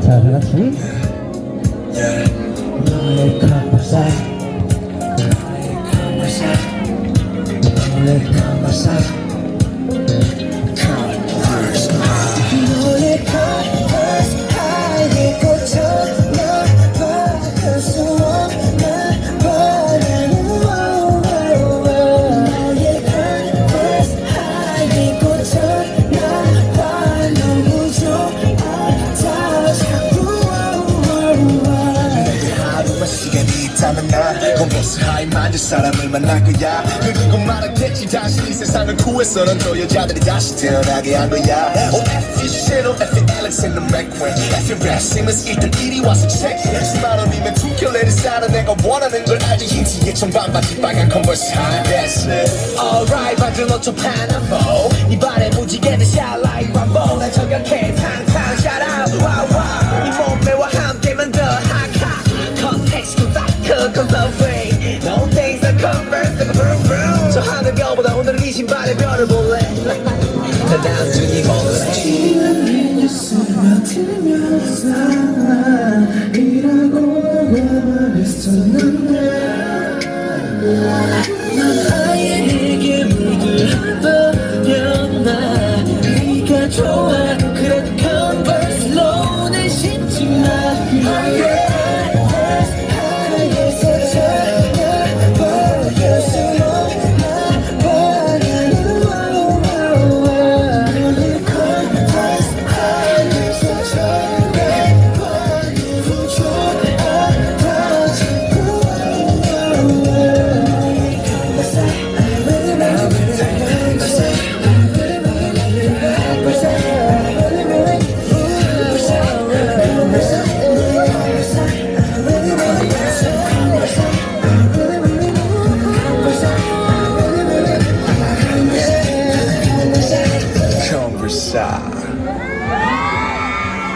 자, 다 같이. 너의 컨버사. 너의. 너의 있다면 나. 홈버스 하이 만질 사람을 만날 거야. 그리고 말하겠지. 다시 이 세상을 구해서는 저 여자들이 다시 태어나게 할 거야. Oh F 신호 F Alexander McQueen F Racing은 일단 이리 와서 체크해 10만 원이면 두 켤레를 사는 내가 원하는 걸 알지. 흰 티에 청반 바지 빨간 컨버스 하이 That's it Alright 반전 5초 파남보 네 발에 무지개는 샤라이 밤보 난 저격해 빨리 변해볼래 나중에 볼래 지난 뉴스가 틀면 사랑이라고 말했어 난난 아예 내게 물들어버려 컨퍼런스로 내 신지 마 した。